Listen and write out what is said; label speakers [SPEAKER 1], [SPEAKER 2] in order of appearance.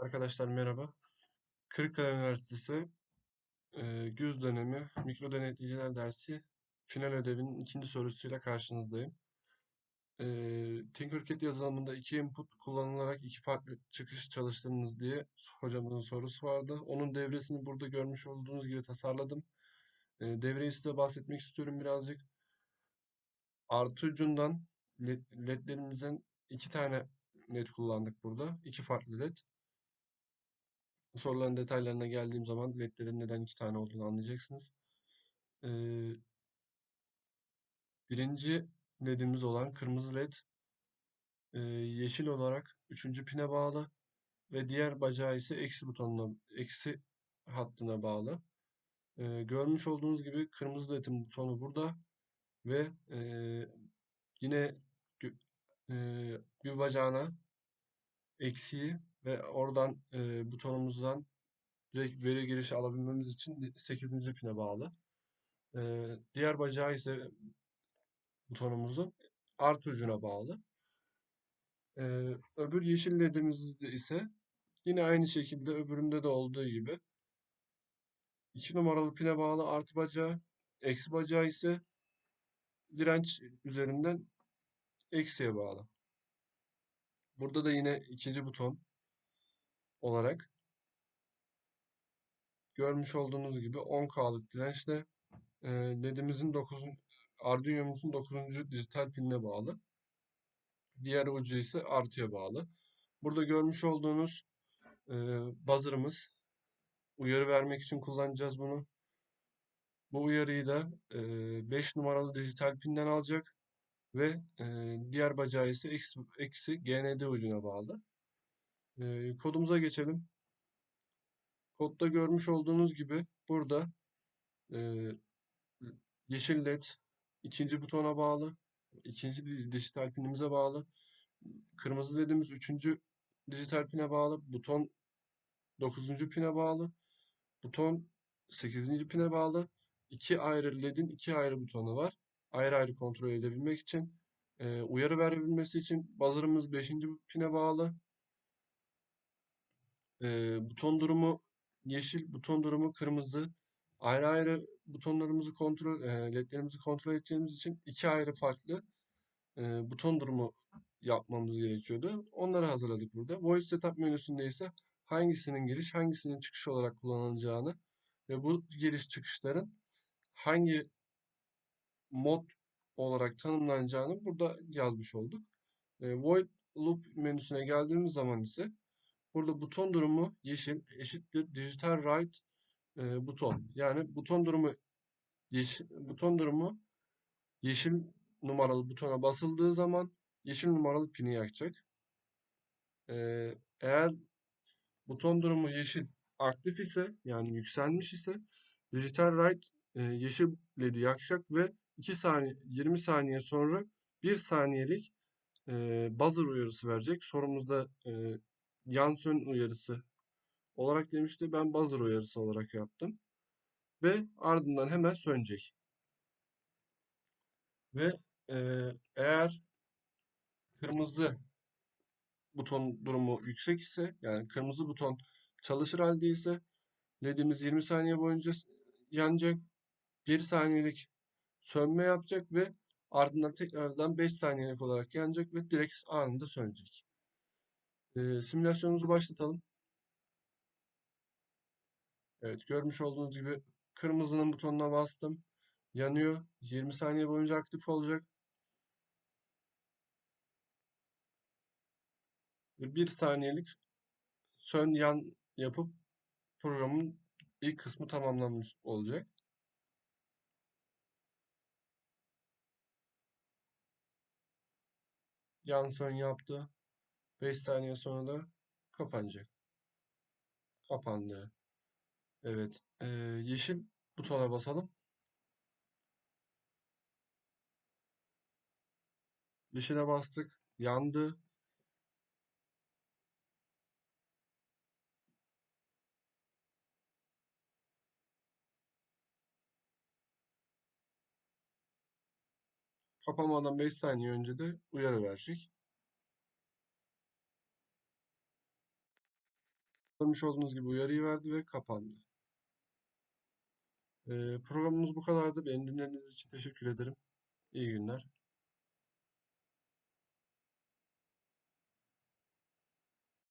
[SPEAKER 1] Arkadaşlar merhaba. Kırıkkale Üniversitesi e, güz dönemi mikro denetleyiciler dersi final ödevinin ikinci sorusuyla karşınızdayım. E, Tinkercad yazılımında iki input kullanılarak iki farklı çıkış çalıştınız diye hocamızın sorusu vardı. Onun devresini burada görmüş olduğunuz gibi tasarladım. E, devreyi size bahsetmek istiyorum birazcık. Artı ucundan led, ledlerimizin iki tane led kullandık burada. İki farklı led. Soruların detaylarına geldiğim zaman ledlerin neden iki tane olduğunu anlayacaksınız. Ee, birinci ledimiz olan kırmızı led e, yeşil olarak üçüncü pine bağlı ve diğer bacağı ise eksi butonuna, eksi hattına bağlı. Ee, görmüş olduğunuz gibi kırmızı ledin butonu burada ve e, yine e, bir bacağına eksiği ve oradan e, butonumuzdan direkt veri girişi alabilmemiz için 8. pine bağlı. Ee, diğer bacağı ise butonumuzun artı ucuna bağlı. Ee, öbür yeşil ledimizde ise yine aynı şekilde öbüründe de olduğu gibi 2 numaralı pine bağlı artı bacağı, eksi bacağı ise direnç üzerinden eksiye bağlı. Burada da yine ikinci buton olarak görmüş olduğunuz gibi 10K'lık dirençle e, ledimizin 9. Arduino'muzun 9. dijital pinine bağlı. Diğer ucu ise artıya bağlı. Burada görmüş olduğunuz e, buzzer'ımız. Uyarı vermek için kullanacağız bunu. Bu uyarıyı da e, 5 numaralı dijital pinden alacak ve e, diğer bacağı ise eksi, eksi GND ucuna bağlı. E, kodumuza geçelim. Kodda görmüş olduğunuz gibi burada e, yeşil led ikinci butona bağlı, ikinci dijital pinimize bağlı. Kırmızı ledimiz üçüncü dijital pine bağlı, buton dokuzuncu pine bağlı, buton sekizinci pine bağlı. İki ayrı ledin iki ayrı butonu var. Ayrı ayrı kontrol edebilmek için, e, uyarı verebilmesi için buzzer'ımız beşinci pine bağlı. E, buton durumu yeşil, buton durumu kırmızı. Ayrı ayrı butonlarımızı kontrol, e, ledlerimizi kontrol edeceğimiz için iki ayrı farklı e, buton durumu yapmamız gerekiyordu. Onları hazırladık burada. Voice Setup menüsünde ise hangisinin giriş, hangisinin çıkış olarak kullanılacağını ve bu giriş çıkışların hangi mod olarak tanımlanacağını burada yazmış olduk. E, Void Loop menüsüne geldiğimiz zaman ise burada buton durumu yeşil eşittir digital write e, buton. Yani buton durumu yeşil, buton durumu yeşil numaralı butona basıldığı zaman yeşil numaralı pini yakacak. E, eğer buton durumu yeşil aktif ise yani yükselmiş ise digital write e, yeşil ledi yakacak ve 2 saniye 20 saniye sonra 1 saniyelik e, buzzer uyarısı verecek. Sorumuzda e, yan sön uyarısı olarak demişti. Ben buzzer uyarısı olarak yaptım. Ve ardından hemen sönecek. Ve e, eğer kırmızı buton durumu yüksek ise yani kırmızı buton çalışır halde ise ledimiz 20 saniye boyunca yanacak. 1 saniyelik sönme yapacak ve ardından tekrardan 5 saniyelik olarak yanacak ve direkt anında sönecek. E, simülasyonumuzu başlatalım. Evet görmüş olduğunuz gibi kırmızının butonuna bastım. Yanıyor. 20 saniye boyunca aktif olacak. Ve 1 saniyelik sön yan yapıp programın ilk kısmı tamamlanmış olacak. Yan sön yaptı. 5 saniye sonra da kapanacak. Kapandı. Evet. Ee, yeşil butona basalım. Yeşile bastık. Yandı. Kapamadan 5 saniye önce de uyarı verecek. Görmüş olduğunuz gibi uyarıyı verdi ve kapandı. Ee, programımız bu kadardı. Beni dinlediğiniz için teşekkür ederim. İyi günler.